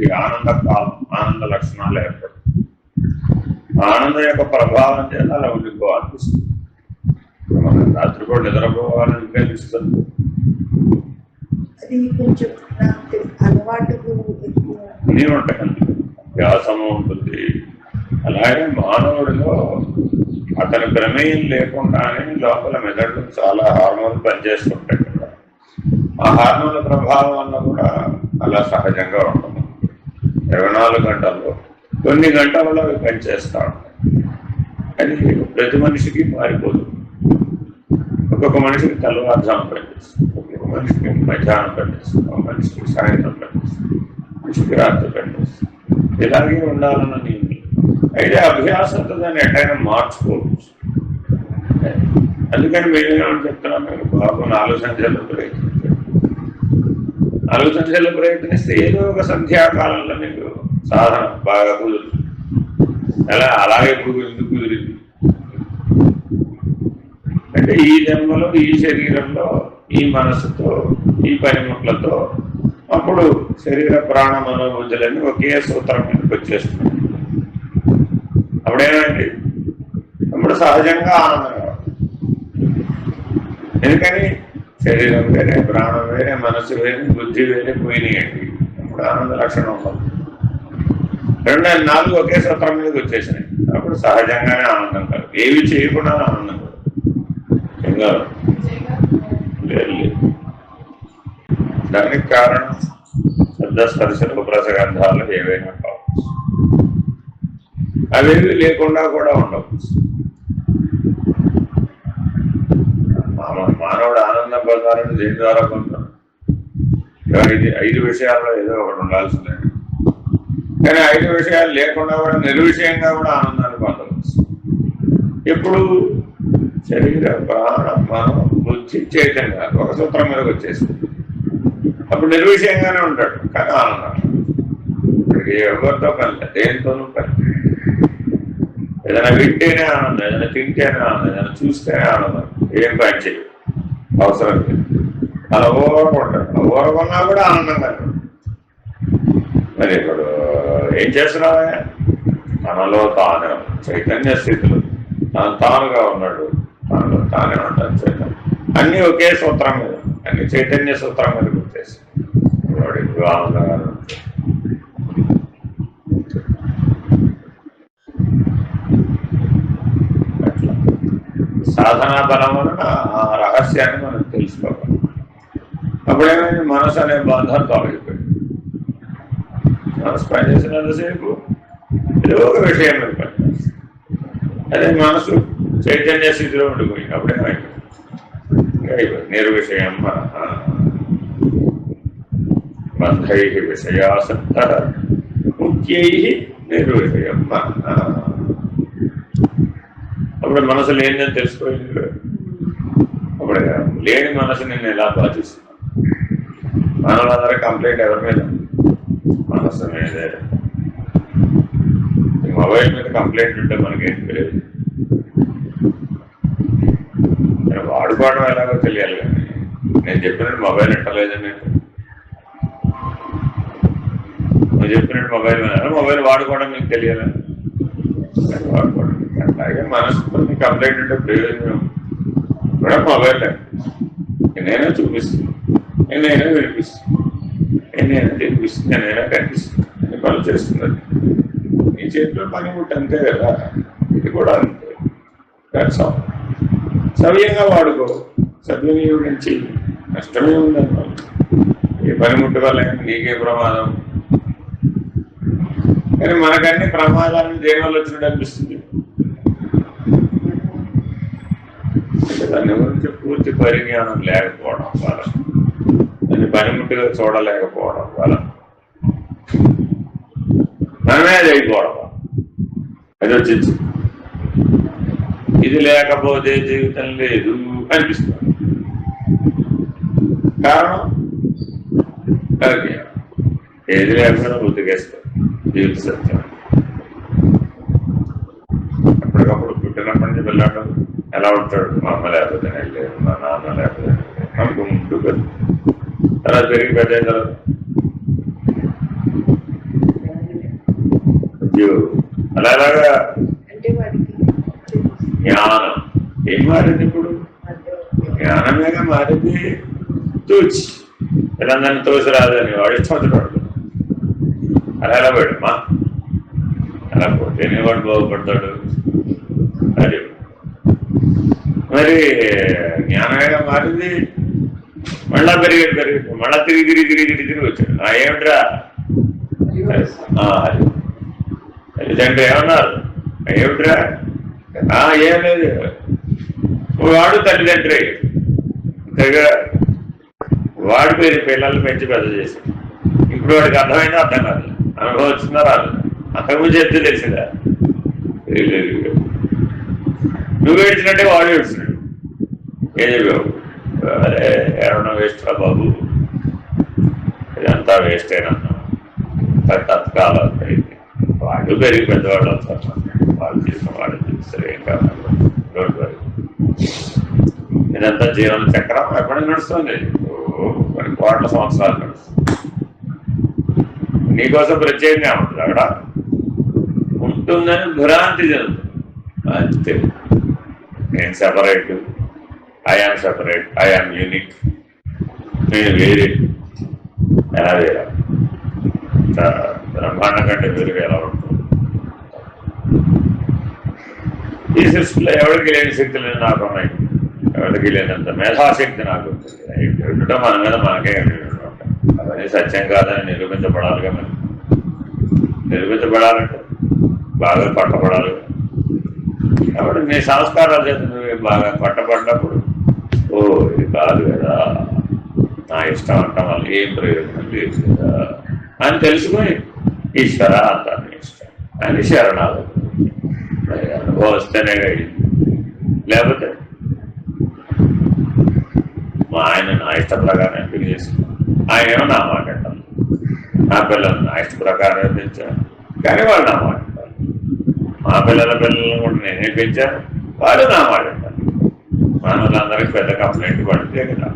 వాడికి ఆనంద కాలం ఆనంద లక్షణాలు ఏర్పడతాయి ఆనందం యొక్క ప్రభావం చేత అలా ఉండిపోవాలనిపిస్తుంది మనం రాత్రి కూడా నిద్రపోవాలని అనిపిస్తుంది అది కొంచెం నాకు అలవాటుకు ఎక్కువ. అన్నీ ఉంటాయి వ్యాసము ఉంటుంది. అలాగే మానవుడిలో అతని ప్రమేయం లేకుండానే లోపల మెదడు చాలా హార్మోన్లు పనిచేస్తుంటాయి. కదా ఆ హార్మోన్ల ప్రభావం వల్ల కూడా అలా సహజంగా ఉంటుంది. ఇరవై నాలుగు గంటల్లో. కొన్ని గంటలలో అవి పనిచేస్తూ ఉంటాయి. అది ప్రతి మనిషికి మారిపోతుంది ఒక్కొక్క మనిషికి తెల్లవారుజాము పనిచేస్తుంది. ఒక్కొక్క మనిషికి మధ్యాహ్నం పనిచేస్తుంది. ఒక మనిషికి సాయంత్రం పనిచేస్తుంది. మనిషికి రాత్రి పనిచేస్తుంది. ఇలాగే ఉండాలన్న నేను అయితే అభ్యాసంతో దాన్ని ఎట్టయినా మార్చుకోవచ్చు. అందుకని మేమేమని చెప్తున్నాం చెప్తున్నాను బాబు నాలుగు సంఖ్యలో నాలుగు సంఖ్యలో ప్రయత్నిస్తే ఏదో ఒక సంధ్యాకాలంలో మీకు సాధన బాగా కుదురుతుంది అలా అలాగే ఇప్పుడు ఎందుకు కుదిరింది అంటే ఈ జన్మలో ఈ శరీరంలో ఈ మనసుతో ఈ పనిముట్లతో అప్పుడు శరీర ప్రాణ మనోబుద్ధులన్నీ ఒకే సూత్రం మీదకి వచ్చేస్తున్నాయి అప్పుడేమైంది అప్పుడు సహజంగా ఆనందంగా ఎందుకని? శరీరం వేరే ప్రాణం వేరే మనసు వేరే బుద్ధి వేరే పోయినాయండి. అప్పుడు ఆనంద లక్షణం ఉంటుంది రెండు నాలుగు ఒకే సూత్రం మీదకి వచ్చేసినాయి. అప్పుడు సహజంగానే ఆనందం కాదు ఏవి చేయకుండా ఆనందం కాదు. ఇంకా లేదు. దానికి కారణం శబ్ద స్పర్శ ఉపరసగంధాలు ఏవైనా కావచ్చు అవేవి లేకుండా కూడా ఉండవచ్చు మామ- మానవుడు ఆనందం పొందాలంటే దేని ద్వారా పొందాడు ఐదు ఐదు విషయాల్లో ఏదో ఒకటి ఉండాల్సిందే. కానీ ఐదు విషయాలు లేకుండా కూడా నిర్విషయంగా కూడా ఆనందాన్ని పొందవచ్చు. ఎప్పుడు శరీర ప్రాణ మనం బుద్ధి చైతన్య ఒక సూత్రం మీదకి వచ్చేసింది. అప్పుడు నిర్విషయంగానే ఉంటాడు కానీ ఆనందం. ఇక్కడికి ఎవరితో పని దేనితోనూ పని ఏదైనా వింటేనే ఆనందం ఏదైనా తింటేనే ఆనందం ఏదైనా చూస్తేనే ఆనందం. ఏం పని చేయదు అవసరం లేదు. అలా ఊరకుంటాడు ఊరకున్నా కూడా ఆనందంగా మరి ఇప్పుడు ఏం చేస్తున్నావా తనలో తాను చైతన్య స్థితిలో తను తానుగా ఉన్నాడు. తనలో తానే ఉంటాడు చైతన్యం. అన్నీ ఒకే సూత్రం మీద. అన్ని చైతన్య సూత్రం మీద గుర్తేసి వాడు ఆనందంగా సాధనా బలం వలన ఆ రహస్యాన్ని మనం తెలుసుకోవాలి. అప్పుడేమైంది? మనసు అనే బంధం తొలగిపోయింది. మనసు పనిచేసినంతసేపు ఏదో ఒక విషయం పనిచేస్తుంది. అదే మనసు చైతన్య స్థితిలో ఉండిపోయింది. అప్పుడేమైంది? నిర్విషయం బంధై విషయాసక్త ముఖ్యై నిర్విషయం అప్పుడు మనసు లేనిదని తెలుసుకోలేదు. కదా. అప్పుడు లేని మనసు నేను ఎలా బాధిస్తున్నాను మనలందరూ కంప్లైంట్ ఎవరి మీద? మనసు మీదే మొబైల్ మీద కంప్లైంట్ ఉంటే మనకేం తెలియదు. నేను వాడుకోవడం ఎలాగో తెలియాలి కానీ నేను చెప్పినట్టు మొబైల్ ఎట్టలేదని నువ్వు చెప్పినట్టు మొబైల్ మొబైల్ వాడుకోవడం మీకు తెలియాలి? వాడుకోవడం అలాగే మనసుతో కంప్లైంట్ అంటే ప్రయోజనం కూడా మొబైల్ నేనే చూపిస్తుంది నేనే వినిపిస్తుంది నేనే తినిపిస్తుంది నేనే కనిపిస్తుంది పని పనులు చేస్తున్నది. నీ చేతిలో పని ముట్టు అంతే కదా. ఇది కూడా అంతే. That's సవ్యంగా వాడుకో. సద్వినియోగించి నష్టమే ఉందన్న ఏ పనిముట్టు వల్ల నీకే ప్రమాదం. కానీ మనకన్నీ ప్రమాదాలను దేని వల్ల వచ్చినట్టు అనిపిస్తుంది? దాని గురించి పూర్తి పరిజ్ఞానం లేకపోవడం వల్ల దాన్ని పనిముట్టుగా చూడలేకపోవడం వల్ల మనమే అది అయిపోవడం అది వచ్చింది. ఇది లేకపోతే జీవితం లేదు అనిపిస్తుంది. కారణం? పరిజ్ఞానం. ఏది లేకపోయినా ఉతికేస్తారు జీవిత సత్యం. అప్పటికప్పుడు పుట్టినప్పటి నుంచి వెళ్ళాడు ఎలా ఉంటాడు మా అమ్మ లేకపోతే నేను లేదు మా నాన్న లేకపోతే. అనుకుంటూ పెద్ద తర్వాత పెరిగి పెద్ద తర్వాత అలా అలాగా జ్ఞానం. ఏం మారింది ఇప్పుడు? జ్ఞానమేగా మారింది తూచి. వీళ్ళందరినీ తోసిరాదని వాడు ఇష్టం అలా ఎలా పెడమ్మా అలా పోతేనే వాడు బాగుపడతాడు. మరి జ్ఞానమేగా మారింది మళ్ళా పెరిగేది పెరిగి మళ్ళా తిరిగి తిరిగి తిరిగి తిరిగి తిరిగి వచ్చాడు. ఆ ఏమిట్రా? తల్లిదండ్రులు ఏమన్నారు? ఏమిట్రా? ఆ, ఏం లేదు. వాడు తల్లిదండ్రి. అంతేగా వాడి పేరు పిల్లల్ని పెంచి పెద్ద చేశాడు. ఇప్పుడు వాడికి అర్థమైనా అర్థం కాదు. అనుభవం వచ్చిందా రాదు. అంతకుముందు చెప్తే తెలిసిందా? తెలియలేదు. నువ్వు ఏడ్చినట్టే వాడు ఏడ్చినాడు ఏం చెప్పావు? అరే ఏమన్నా వేస్ట్ రా బాబు. ఇదంతా వేస్ట్ అయినా తత్కాలం వాళ్ళు పెరిగి పెద్దవాళ్ళు అవుతారు. వాళ్ళు చేసిన వాళ్ళు చూస్తారు. ఏం కాదు. డోంట్ వరీ ఇదంతా జీవన చక్రం. ఎప్పటికి నడుస్తుంది? కొన్ని కోట్ల సంవత్సరాలు నడుస్తుంది. నీకోసం ప్రత్యేకంగా ఉంటుంది అక్కడ? ఉంటుందని భ్రాంతి చెందుతుంది. అంతే. నేను separate I am separate I am unique నేను వేరే. ఎలా వేరా బ్రహ్మాండం కంటే వేరుగా ఎలా ఉంటుంది? ఈ సృష్టిలో ఎవరికి లేని శక్తులు నాకు ఉన్నాయి. ఎవరికి లేనంత మేధాశక్తి నాకు ఉంటుంది మన మీద మనకే అవన్నీ సత్యం కాదని నిరూపించబడాలిగా మరి. నిరూపించబడాలంటే బాగా పట్టబడాలి. కాబట్టి మీ సంస్కారాలు చేత నువ్వు బాగా పట్టబడినప్పుడు ఓ ఇది కాదు కదా నా ఇష్టం అంటాం వల్ల ఏం ప్రయోజనం లేదు కదా అని తెలుసుకొని ఈశ్వర అంటాను ఇష్టం అని శరణాలు అనుభవం వస్తేనే అయింది లేకపోతే మా ఆయన నా ఇష్ట ప్రకారం ఎంపిక చేసుకున్నాను ఆయన ఏమో నా మాట నా పిల్లలు నా ఇష్ట ప్రకారం పెంచాను కానీ వాళ్ళు నా మాట మా పిల్లల పిల్లలను కూడా నేనే పెంచాను వాడు నా మాట మనలందరికీ పెద్ద కంప్లైంట్ పడితే కదా.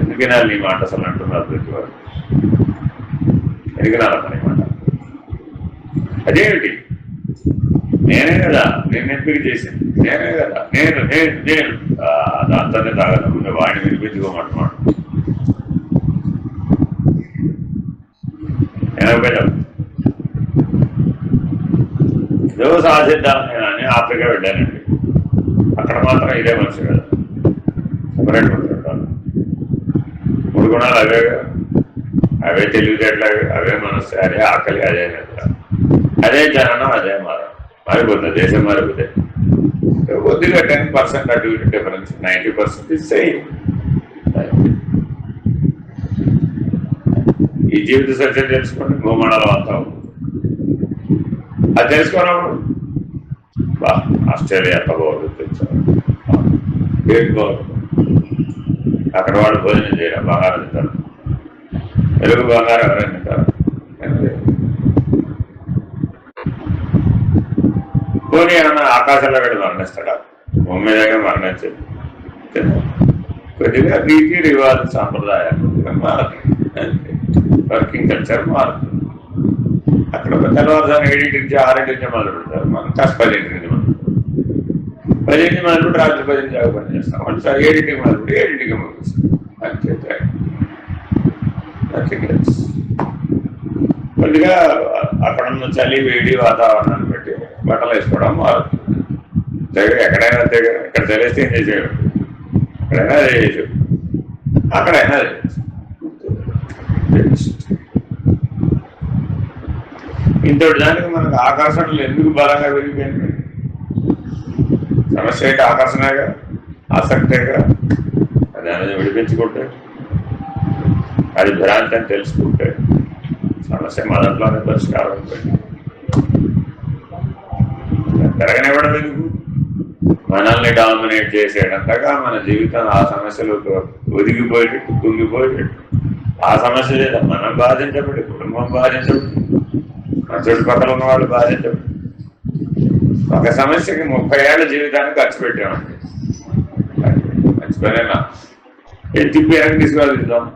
ఎందుకైనా నీ మాట అసలు అంటున్నారు ప్రతి వారు? ఎందుకు మాట? అదేమిటి? నేనే కదా నేను ఎంపిక చేసింది నేనే కదా నేను నేను నేను. ఆ, దాంతోనే వాడిని వినిపించుకోమంటున్నాడు నేను ఏదో సాధిద్దాం అని ఆఫ్రికా వెళ్ళానండి. అక్కడ మాత్రం ఇదే మనిషి కదా. సపరేట్ ఉంటుంటాను మూడు గుణాలు అవే అవే తెలివితేటలు అవే మనస్సు అదే ఆకలి అదే నిద్ర. అదే జననం అదే మారం. మారిపోతుంది దేశం మారిపోతే. కొద్దిగా టెన్ పర్సెంట్ అటు ఇటు డిఫరెన్స్ నైంటీ పర్సెంట్ సేమ్. ఈ జీవిత సత్యం తెలుసుకుంటే భూమండలం అంతా ఉంది. అది తెలుసుకున్నప్పుడు బా ఆస్ట్రేలియా ఎంత బాగుంటుంది అక్కడ వాడు భోజనం చేయడం బంగారం తింటారు. తెలుగు బంగారం ఎవరైనా తింటారు? ఏం పోనీ ఏమన్నా ఆకాశంలో వెళ్ళి మరణిస్తాడా? భూమి మీదగా మరణించదు కొద్దిగా రీతి రివాజు సాంప్రదాయాలు. మారుతుంది వర్కింగ్ కల్చర్ మారుతుంది. అక్కడ ఒక తెల్లవారుజాము ఏడింటి నుంచి ఆరింటి నుంచి మొదలు పెడతారు. మనం కాస్త పదింటి నుంచి మొదలు పెడతాం. పదింటి మొదలు పెట్టి రాత్రి పదింటి దాకా పని చేస్తాం. ఒకసారి ఏడింటికి మొదలు పెట్టి ఏడింటికి మొదలు అంతే కొద్దిగా అక్కడ ఉన్న చలి వేడి వాతావరణాన్ని బట్టి బట్టలు వేసుకోవడం మారుతుంది. దగ్గర ఎక్కడైనా దగ్గర ఇక్కడ తెలిస్తే ఏం చేసేవాడు ఎక్కడైనా అదే చేసేవాడు అక్కడైనా అదే చేసేవాడు. ఇంతటి దానికి మనకు ఆకర్షణలు ఎందుకు బలంగా పెరిగిపోయింది సమస్య ఏంటి ఆకర్షణగా ఆసక్తేగా దాన్ని విడిపించుకుంటే అది భ్రాంతి అని తెలుసుకుంటే సమస్య మొదట్లోనే పరిష్కారం ఉంటుంది పెరగనివ్వడం ఎందుకు? మనల్ని డామినేట్ చేసేటంతగా మన జీవితం ఆ సమస్యలు ఒదిగిపోయేటట్టు కుంగిపోయేటట్టు. ఆ సమస్య లేదా మనం బాధించబడి కుటుంబం బాధించబడి మన చుట్టుపక్కల ఉన్న వాళ్ళు ఒక సమస్యకి ముప్పై ఏళ్ళ జీవితాన్ని ఖర్చు పెట్టామండి. మర్చిపోయినా. ఎత్తి పేరుకి తీసుకువెళ్తాం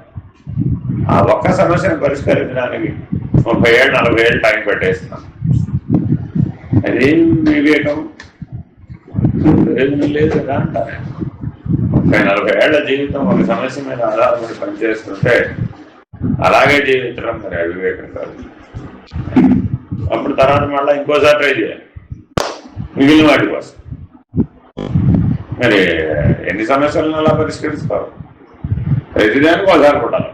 ఆ ఒక్క సమస్యను పరిష్కరించడానికి ముప్పై ఏళ్ళు నలభై ఏళ్ళు టైం పెట్టేస్తున్నాం. అదేం వివేకం ప్రయోజనం లేదు కదా అంటారు. ముప్పై నలభై ఏళ్ళ జీవితం ఒక సమస్య మీద ఆధారపడి పనిచేస్తుంటే అలాగే జీవించడం మరి అవివేకం కాదు. అప్పుడు తర్వాత మళ్ళీ ఇంకోసారి ట్రై చేయాలి. మిగిలిన వాటి కోసం. మరి ఎన్ని సమస్యలను అలా పరిష్కరిస్తారు? ప్రతిదానికి ఒకసారి కొట్టాలి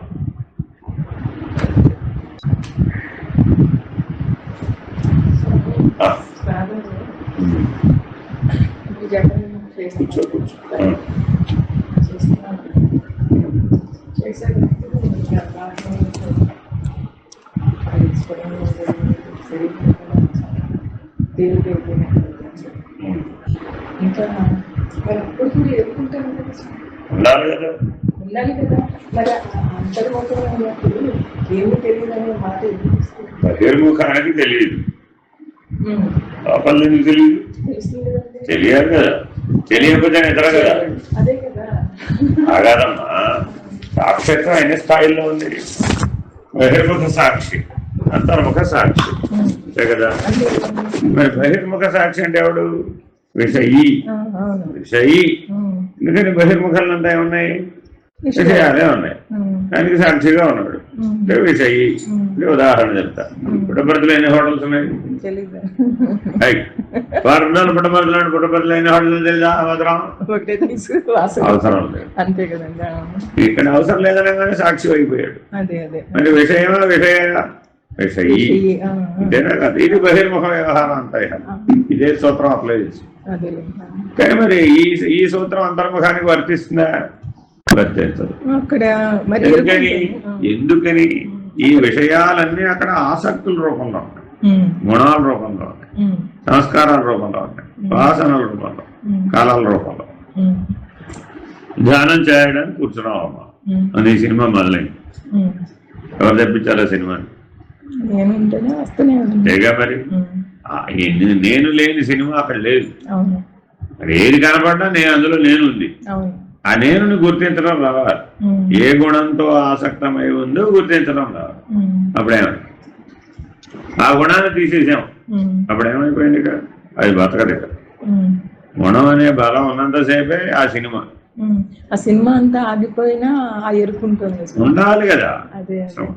కూర్చో కూర్చో. ఉమ్, సరిగ్గా దేవుడు ఉమ్. ఇంకా మరి అప్పుడు కూడా ఎదుర్కొంటాను కదా సార్. ఉండాలి కదా ఉండాలి కదా మరి ఆ అంతర్ముఖం అన్నప్పుడు ఏమీ తెలియదు అనే మాట ఎందుకు ఇస్తుంది? బహిర్ముఖానికి తెలియదు. లోపల తెలియదు. తెలియాలి కదా తెలియకపోతే నిద్ర కదా అదే కదా సాక్షిత్వం ఎన్ని స్థాయిల్లో ఉంది బహిర్ముఖ సాక్షి అంతర్ముఖ సాక్షి. అంతే కదా? మరి బహిర్ముఖ సాక్షి అంటే ఎవడు? విషయి. విషయి. ఉమ్. ఎందుకని బహిర్ముఖాలు అంతా ఏమున్నాయి? విషయాలే. ఉన్నాయి. దానికి సాక్షిగా ఉన్నాడు. అంటే విషయి. ఉదాహరణ చెప్తా. పుట్టపర్తిలో ఎన్ని హోటల్స్ ఉన్నాయి? వారంలో పుట్టపర్తిలో పుట్టపర్తిలో ఎన్ని హోటల్స్ తెలుసా అవసరం అవసరం లేదు. ఇక్కడ అవసరం లేదనే కానీ సాక్షి అయిపోయాడు. మరి విషయమా విషయ కాదు ఇది బహిర్ముఖ వ్యవహారం అంతా ఇక. ఇదే సూత్రం అప్లై చేసి. కానీ మరి ఈ ఈ సూత్రం అంతర్ముఖానికి వర్తిస్తుందా వర్తించదు ఎందుకని ఈ విషయాలన్నీ అక్కడ ఆసక్తుల రూపంలో ఉమ్. గుణాల రూపంలో ఉమ్. సంస్కారాల రూపంలో ఉన్నాయి వాసనల రూపంలో. కాలాల రూపంలో. ధ్యానం చేయడానికి కూర్చున్నాం అమ్మా ఈ సినిమా మొదలైంది ఉమ్. ఎవరు తెప్పించారు సినిమాని? నేను ఉంటేనే వస్తూనే మరి? నేను లేని సినిమా అక్కడ లేదు. మరి ఏది కనపడ్డా నేను అందులో నేను ఉంది ఆ నేను గుర్తించడం రావాలి. ఏ గుణంతో ఆసక్తమై ఉందో గుర్తించడం రావాలి. ఉమ్. అప్పుడేమైంది? ఆ గుణాన్ని తీసేసాం. అప్పుడేమైపోయింది ఇక అది బతకదు ఇక ఉమ్. గుణం అనే బలం ఉన్నంతసేపే ఆ సినిమా. ఆ సినిమా అంతా ఆగిపోయినా ఆ ఎరుకుంటుంది. ఉండాలి కదా.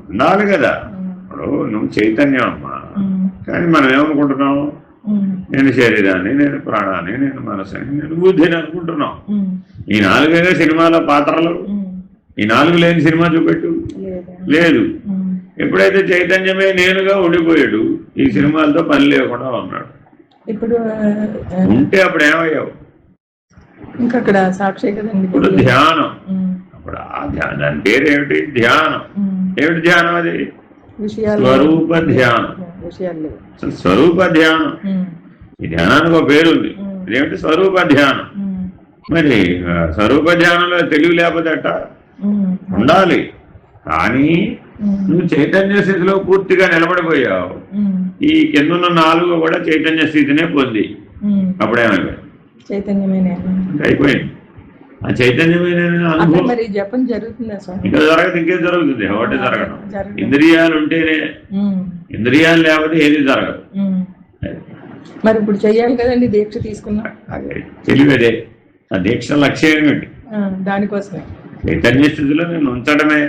ఉండాలి కదా. ఇప్పుడు నువ్వు చైతన్యం అమ్మా. కానీ మనం ఏమనుకుంటున్నాం ఉమ్. నేను శరీరాన్ని నేను ప్రాణాన్ని నేను మనసుని నేను బుద్ధిని అనుకుంటున్నాం. ఈ నాలుగేగా సినిమాలో పాత్రలు. ఈ నాలుగు లేని సినిమా చూపెట్టు లేదా. ఎప్పుడైతే చైతన్యమే నేనుగా ఉండిపోయాడు ఈ సినిమాలతో పని లేకుండా ఉన్నాడు ఇప్పుడు ఉంటే అప్పుడు ఏమయ్యావు ఇంకా అక్కడ సాక్షి కదండి ఇప్పుడు ధ్యానం. అప్పుడు ఆ ధ్యానం దాని పేరు ఏమిటి ధ్యానం. ఏమిటి ధ్యానం అది స్వరూప ధ్యానం స్వరూప ధ్యానం. ఈ ధ్యానానికి ఒక పేరు ఉంది ఇదేమిటి స్వరూప ధ్యానం. మరి స్వరూప ధ్యానంలో తెలివి లేకపోతే అట్ట ఉమ్. ఉండాలి. కానీ. నువ్వు చైతన్య స్థితిలో పూర్తిగా నిలబడిపోయావు. ఈ కిందున్న నాలుగు కూడా చైతన్య స్థితినే పొంది. అప్పుడేమైపోయింది అయిపోయింది. ఆ చైతన్యమైన అనుభవం? జపం జరుగుతుందా ఇంకా జరగదు ఇంకేం జరుగుతుంది ఒకటి జరగడం. ఇంద్రియాలు ఉంటేనే. ఇంద్రియాలు లేకపోతే ఏది జరగదు. మరి ఇప్పుడు చెయ్యాలి కదండి దీక్ష తీసుకున్నా? తెలివదే ఆ దీక్ష లక్ష్యం ఏమిటి దానికోసమే. చైతన్య స్థితిలో నేను ఉంచడమే.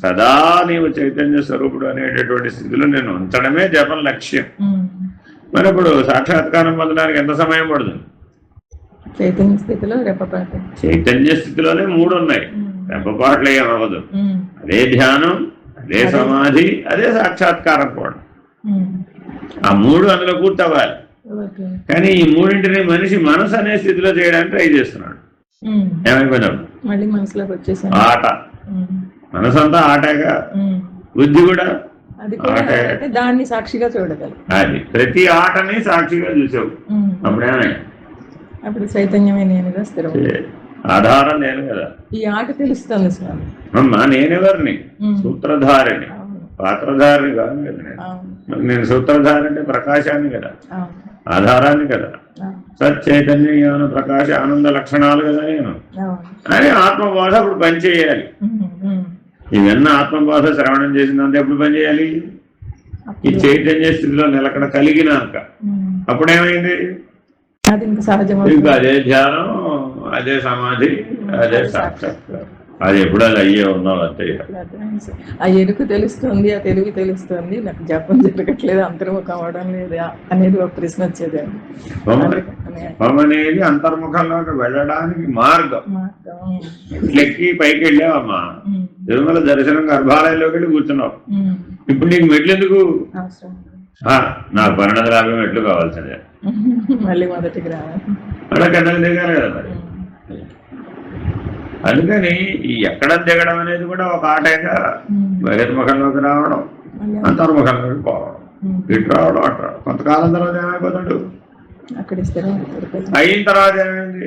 సదా నీవు చైతన్య స్వరూపుడు అనేటటువంటి స్థితిలో నేను ఉంచడమే జపం లక్ష్యం. మరి ఇప్పుడు సాక్షాత్కారం పొందడానికి ఎంత సమయం పడుతుంది? చైతన్య స్థితిలో రెప్పపాట. చైతన్య స్థితిలోనే మూడు ఉన్నాయి రెప్పపాట్లు ఏం అవ్వదు. అదే ధ్యానం అదే సమాధి అదే సాక్షాత్కారం కూడా. ఆ మూడు అందులో ఓకే. కానీ ఈ మూడింటిని మనిషి మనసు అనే స్థితిలో చేయడానికి ట్రై చేస్తున్నాడు. ఏమైపోయినాడు మళ్ళీ మనసులోకి వచ్చేసాను. ఆట. మనసంతా ఆటగా. బుద్ధి కూడా దాన్ని సాక్షిగా చూడగలం. అది. ప్రతి ఆటని సాక్షిగా చూసావు. ఉమ్. అప్పుడు చైతన్యమే నేనుగా స్థిరం ఆధారం నేను కదా. ఈ ఆట తెలుస్తుంది స్వామి. అమ్మా నేనెవరిని. సూత్రధారిని. పాత్రధారిని కాదు కదా నేను. సూత్రధారి అంటే ప్రకాశాన్ని కదా. ఆధారాన్ని కదా. అవును. సత్ చైతన్య జ్ఞాన ప్రకాశ ఆనంద లక్షణాలు కదా నేను. అని ఆత్మబోధ అప్పుడు పనిచేయాలి. ఇవన్నీ ఆత్మబోధ శ్రవణం చేసినంత ఎప్పుడు పనిచేయాలి ఈ చైతన్య స్థితిలో నిలకడ కలిగినాక. అప్పుడేమైంది? సహజం అదే ధ్యానం అదే సమాధి అదే సాక్షాత్కారం అది ఎప్పుడు అది అయ్యే ఉన్నావు అంతే. ఆ ఎరుకు తెలుస్తుంది ఆ తెలుగు తెలుస్తుంది. నాకు జపం జరగట్లేదు అంతర్ముఖం అవడం లేదు అనేది ఒక ప్రశ్న వచ్చేది. అనేది అంతర్ముఖంలోకి వెళ్ళడానికి మార్గం. మెట్లెక్కి పైకి వెళ్ళావమ్మా. తిరుమల దర్శనం గర్భాలయంలోకి వెళ్ళి కూర్చున్నావు. ఇప్పుడు నీకు మెట్లు ఎందుకు నాకు పన్నెండు వందల యాభై మెట్లు కావాల్సిందే. మళ్ళీ మొదటికి రావాలి. అలా కిందకి దిగాలి కదా మరి. అందుకని ఈ ఎక్కడ దిగడం అనేది కూడా ఒక ఆటేగా. బహిర్ముఖంలోకి రావడం అంతర్ముఖంలోకి పోవడం. ఇటు రావడం అటు రావడం. కొంతకాలం తర్వాత ఏమైపోతాడు? అయిన తర్వాత ఏమైంది?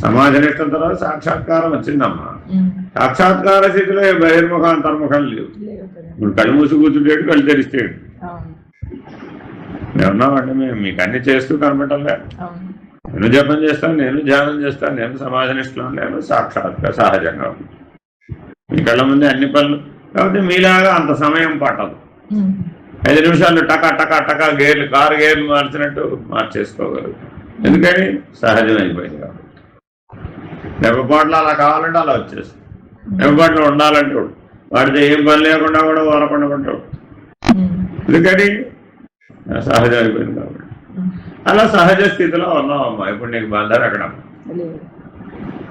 సమాజ నిష్టం తర్వాత సాక్షాత్కారం వచ్చిందమ్మా. సాక్షాత్కార స్థితిలో బహిర్ముఖం అంతర్ముఖం లేవు. ఇప్పుడు కళ్ళు మూసి కూర్చుంటాడు కళ్ళు తెరిస్తాడు మేమున్నామండి మేము మీకు అన్ని చేస్తూ కనబెట్టలే నేను జపం చేస్తాను నేను ధ్యానం చేస్తాను నేను నిష్టలో నేను సాక్షాత్గా సహజంగా ఉంది. మీ కళ్ళ ముందే అన్ని పనులు కాబట్టి మీలాగా అంత సమయం పట్టదు. ఐదు నిమిషాలు టకా టకా టకా గేర్లు కారు గేర్లు మార్చినట్టు మార్చేసుకోగలరు. ఎందుకని? సహజం అయిపోయింది కాబట్టి. దెబ్బపాట్లు అలా కావాలంటే అలా వచ్చేస్తుంది దెబ్బపాట్లు ఉండాలంటే ఉండు. వాడితో ఏం పని లేకుండా కూడా వరకుండా ఉంటాడు. ఎందుకని సహజం అయిపోయింది కాబట్టి. అలా సహజ స్థితిలో ఉన్నావమ్మా ఇప్పుడు నీకు బంధం ఎక్కడ లేదు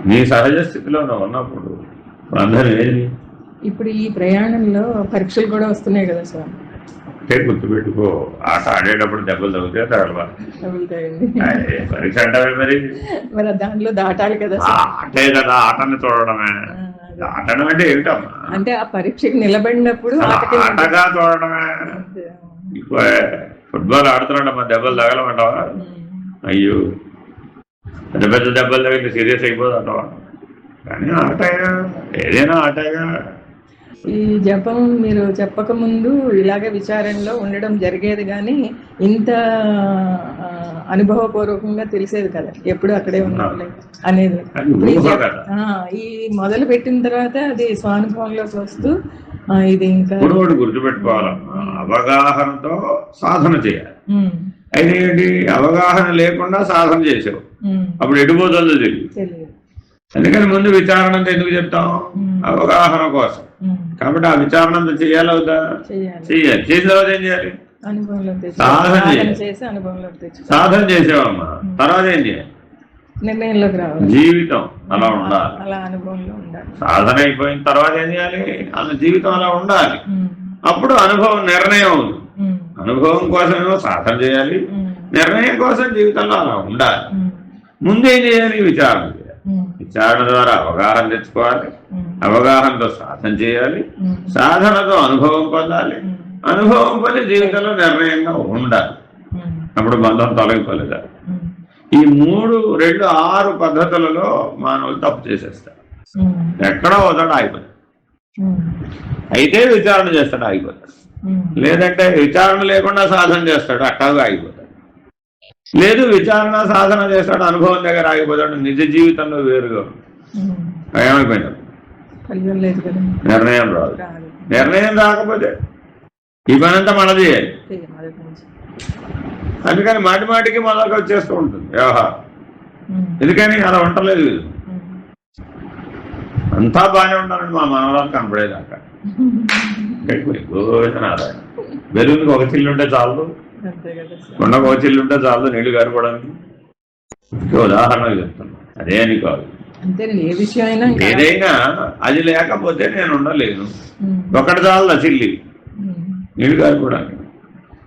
నీ సహజ స్థితిలో నువ్వు ఉన్నప్పుడు బంధం ఏది? ఇప్పుడు ఈ ప్రయాణంలో పరీక్షలు కూడా వస్తున్నాయి కదా సార్. అంటే గుర్తుపెట్టుకో ఆట ఆడేటప్పుడు దెబ్బలు తగ్గితే తగలవాలి తగులుతాయండి. అదే పరీక్ష అంటే మరి? మరి దాంట్లో దాటాలి కదా ఆటే కదా ఆటని చూడడమే. ఆటను అంటే ఏమిటమ్మా? అంటే ఆ పరీక్షకి నిలబడినప్పుడు ఆటగా చూడడమే. ఫుట్బాల్ ఆడుతున్నాడమ్మా దెబ్బలు తగలమంటావా. అయ్యో. పెద్ద పెద్ద దెబ్బలు తగిలి సీరియస్ అయిపోదు అంటావా? కానీ ఆటగా ఏదైనా ఆటగా ఈ జపం మీరు చెప్పక ముందు ఇలాగే విచారణలో ఉండడం జరిగేది కానీ ఇంత అనుభవపూర్వకంగా తెలిసేది కదా ఎప్పుడు అక్కడే ఉన్నాంలే అనేది. ఈ మొదలు పెట్టిన తర్వాత అది స్వానుభవంలోకి వస్తూ ఇది ఇంకా గుర్తుపెట్టుకోవాలమ్మా అవగాహనతో సాధన చేయాలి. అయితే అవగాహన లేకుండా సాధన చేసావు. అప్పుడు ఎటుపోతుందో తెలియదు అందుకని ముందు విచారణ ఎందుకు చెప్తాం అవగాహన కోసం. కాబట్టి ఆ విచారణ అంతా చేయాలవుతా చెయ్యాలి చేయాలి. చేసిన తర్వాత ఏం చేయాలి? సాధన చేయాలి. చేసావమ్మా తర్వాత ఏం చేయాలి? నిర్ణయంలోకి రావాలి. జీవితం అలా ఉండాలి. అలా అనుభవంలో ఉండాలి. సాధన అయిపోయిన తర్వాత ఏం చేయాలి? అలా జీవితం అలా ఉండాలి. అప్పుడు అనుభవం నిర్ణయం అవుతుంది. అనుభవం కోసమేమో సాధన చేయాలి. నిర్ణయం కోసం జీవితంలో అలా ఉండాలి. ముందు చేయాలి? విచారణ చేయాలి. విచారణ ద్వారా అవగాహన తెచ్చుకోవాలి. అవగాహనతో సాధన చేయాలి. సాధనతో అనుభవం పొందాలి. అనుభవం పొంది జీవితంలో నిర్ణయంగా ఉండాలి. అప్పుడు బంధం తొలగిపోలేదు? ఈ మూడు రెండు ఆరు పద్ధతులలో మానవులు తప్పు చేసేస్తారు. ఎక్కడో ఒకటి ఆగిపోతాడు అయితే విచారణ చేస్తాడు ఆగిపోతాడు. లేదంటే విచారణ లేకుండా సాధన చేస్తాడు అట్టాగా ఆగిపోతాడు. లేదు విచారణ సాధన చేస్తాడు అనుభవం దగ్గర ఆగిపోతాడు నిజ జీవితంలో వేరుగా లేదు కదా. నిర్ణయం రాదు. నిర్ణయం రాకపోతే ఈ పని అంతా మన చేయాలి చెయ్యి మొదటి నుంచి అందుకని మాటి మాటికి మనకు వచ్చేస్తూ ఉంటుంది వ్యవహారం. ఉమ్, ఎందుకని అలా ఉండలేదు. ఉమ్, అంతా బాగానే ఉండాలని మా మనవరాలు కనపడేదాకా. గడిపోయి గోవిందనారాయణ బెలూన్కి ఒక చిల్లు ఉంటే చాలు అంతే కదా సార్ కొండకు ఒక చిల్లు ఉంటే చాలు నీళ్ళు గారిపోవడానికి ఉదాహరణ చెప్తాను అదే అని కాదు. ఏదైనా అది లేకపోతే నేను ఉండలేను. ఒకటి చాలు ఉమ్, నీళ్ళు గారిపోవడానికి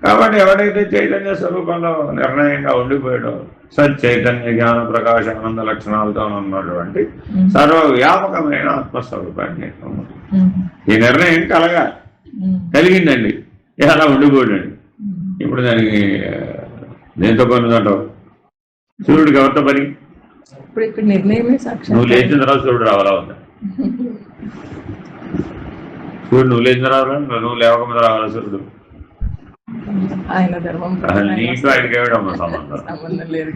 కాబట్టి ఎవడైతే చైతన్య స్వరూపంలో నిర్ణయంగా ఉండిపోయాడో సత్ చైతన్య జ్ఞాన ప్రకాశ ఆనంద లక్షణాలతో ఉన్నటువంటి సర్వవ్యాపకమైన ఆత్మస్వరూపాన్ని ఈ నిర్ణయం కలగాలి. కలిగిందండి. ఉండిపోయాడండి? ఉమ్. ఇప్పుడు దానికి దేంతో పని ఉందంటావు సూర్యుడికి ఎవరితో పని? ఇప్పుడు ఇక్కడ నిర్ణయమే సాక్షాత్. నువ్వు లేచిన తర్వాత సూర్యుడు రావాలా ఉందా సూర్యుడు నువ్వు లేచిన తర్వాత నువ్వు లేవకముందు రావాలా సూర్యుడు? ఆయన ధర్మం అసలు నీకు ఆయనకి ఏమిటమ్మా సంబంధం.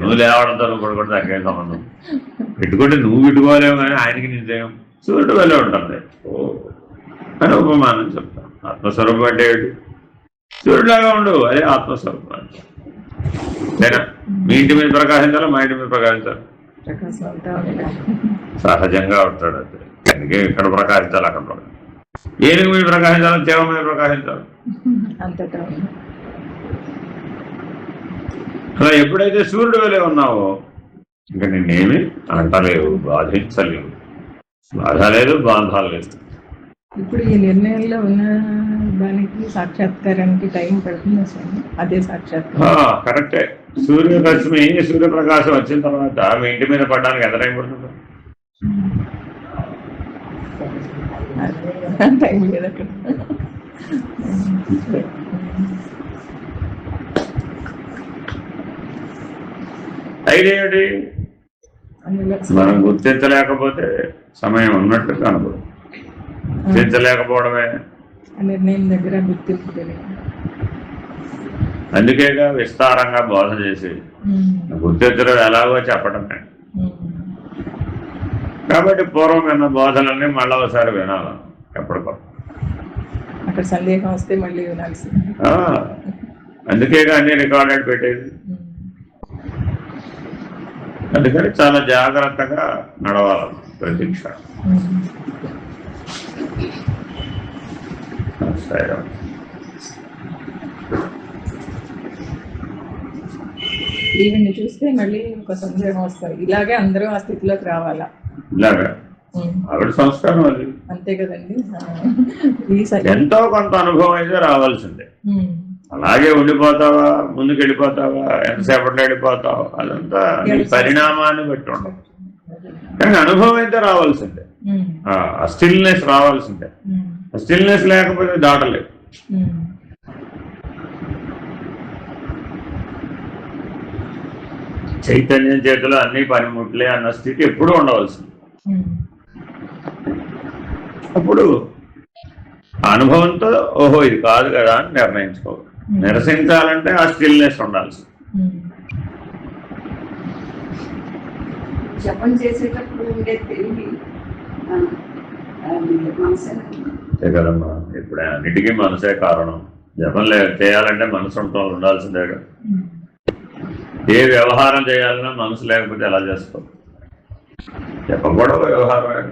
నువ్వు లేవడంతో నువ్వు పడుకుంటే దానికేం సంబంధం? పెట్టుకుంటే నువ్వు పెట్టుకోలేము కానీ ఆయనకి నిజం సూర్యుడు వెళ్ళే ఉంటుంది ఓ అని ఉపమానం చెప్తాను ఆత్మస్వరూపం అంటే సూర్యుడిలాగా ఉండు. అదే ఆత్మస్వరూపం లేదా మీ ఇంటి మీద ప్రకాశించాలి? మా ఇంటి మీద ప్రకాశించాలి? సహజంగా ఉంటాడు అది అందుకే ఇక్కడ ప్రకాశించాలి అక్కడ ఏనుగు మీద ప్రకాశించాలి? చేవ మీద ప్రకాశించాలి? అలా ఎప్పుడైతే సూర్యుడు వెళ్ళే ఉన్నావో ఇంకా నిన్నేమి అంటలేవు బాధించలేవు. బాధ లేదు బాధ లేదు. ఇప్పుడు ఈ నిర్ణయంలో ఉన్న దానికి సాక్షాత్కారానికి టైం పడుతుంది స్వామి? అదే సాక్షాత్కారం. కరెక్టే. సూర్యరశ్మి సూర్యప్రకాశం వచ్చిన తర్వాత మీ ఇంటి మీద పడడానికి ఎంత టైం పడుతుంది? టైం లేదు అక్కడ. ఐడియా ఏంటి? మనం గుర్తించలేకపోతే సమయం ఉన్నట్టు కనబడు గుర్తించలేకపోవడమే. నిర్ణయం దగ్గర గుర్తింపు తెలియదు అందుకేగా విస్తారంగా బోధ చేసి ఉమ్. గుర్తించడం ఎలాగో చెప్పడమే. కాబట్టి పూర్వం విన్న బోధనల్ని మళ్ళీ ఒకసారి వినాలి ఎప్పటికప్పుడు అక్కడ సందేహం వస్తే మళ్ళీ వినాల్సింది. ఆ, అందుకేగా అన్ని రికార్డెడ్ పెట్టేది. అందుకని చాలా జాగ్రత్తగా నడవాలి ప్రతీక్ష. సరే ఈవిని చూస్తే మళ్ళీ ఒక సందేహం వస్తుంది. ఇలాగే అందరూ ఆ స్థితిలోకి రావాలా? ఇలాగా. ఆవిడ సంస్కారం అది. అంతే కదండి. ఎంతో కొంత అనుభవం అయితే రావాల్సిందే. అలాగే ఉండిపోతావా? ముందుకు వెళ్ళిపోతావా ఎంతసేపట్లో వెళ్ళిపోతావా? అదంతా పరిణామాన్ని బట్టి ఉండదు. కానీ అనుభవం అయితే రావాల్సిందే. ఆ స్టిల్నెస్ రావాల్సిందే. స్టిల్నెస్ లేకపోతే దాటలేదు. చైతన్యం చేతిలో అన్ని పనిముట్లే అన్న స్థితి ఎప్పుడూ ఉండవలసింది. అప్పుడు అనుభవంతో ఓహో ఇది కాదు కదా అని నిర్ణయించుకోవాలి నిరసించాలంటే ఆ స్టిల్నెస్ ఉండాల్సింది ఉమ్. జపం చేసేటప్పుడు ఉండే తెలివి? అంతే కదమ్మా ఇప్పుడు అన్నిటికీ మనసే కారణం. జపం లే చేయాలంటే మనసు ఉండాల్సిందే ఏ వ్యవహారం చేయాలన్నా మనసు లేకపోతే ఎలా చేసుకో జపం కూడా ఒక వ్యవహారమే